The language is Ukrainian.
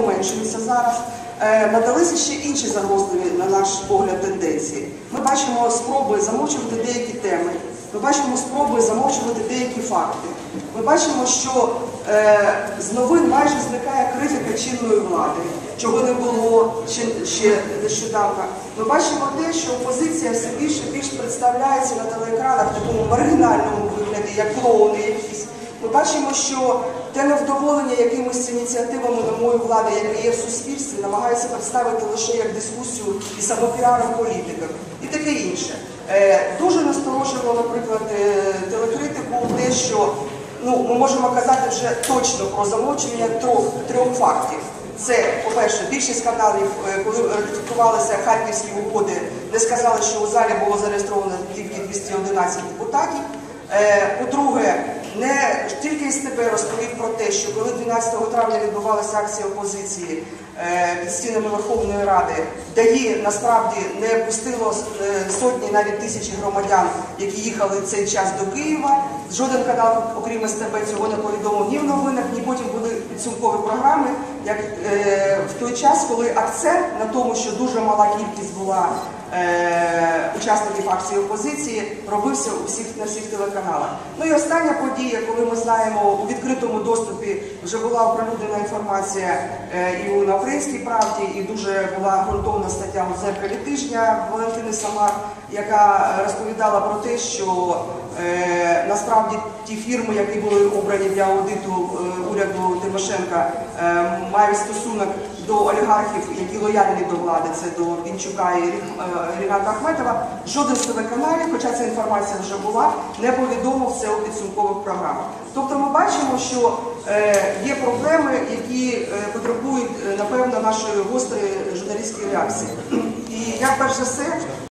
поменшилися зараз. Е, Надалися ще інші загрозливі, на наш погляд, тенденції. Ми бачимо спроби замовчувати деякі теми, ми бачимо спроби замовчувати деякі факти. Ми бачимо, що е, з новин майже зникає критика чинної влади, чого не було ще, ще нещодавно. Ми бачимо те, що опозиція все більше і більше представляється на телеекранах в такому маргінальному вигляді, як клоуни якісь. Ми бачимо, що те невдоволення якимись ініціативами нової влади, яке є в суспільстві, намагається представити лише як дискусію і самопіаром політиків і таке інше. Е, дуже насторожувало, наприклад, е, телекритику те, що ну, ми можемо казати вже точно про замовчення трьох, трьох фактів. Це, по-перше, більшість каналів, е, коли ратифікувалися харківські угоди, не сказали, що у залі було зареєстровано тільки 211 депутатів. По-друге, тільки СТБ розповів про те, що коли 12 травня відбувалася акція опозиції е, під стінами Верховної Ради, ДАІ насправді не пустило е, сотні, навіть тисячі громадян, які їхали цей час до Києва. Жоден канал, окрім СТБ, цього не повідомив ні в новинах, ні потім були підсумкові програми, як е, в той час, коли акцент на тому, що дуже мала кількість була учасників акції опозиції, робився у всіх на всіх телеканалах. Ну і остання подія, коли ми знаємо у відкритому доступі вже була оприлюднена інформація е, і на українській правді, і дуже була ґрунтовна стаття у дзеркалі тижня Валентини Самар, яка розповідала про те, що е, насправді ті фірми, які були обрані для аудиту е, уряду Тимошенка, е, мають стосунок до олігархів, які лояльні до влади, це до Пінчука і Ріната Ахметова. Жоден з телеканалів, хоча ця інформація вже була, не повідомив це у підсумкових програмах. Тобто ми бачимо, що є проблеми, які потребують, напевно, нашої гострої журналістської реакції. І я перш за все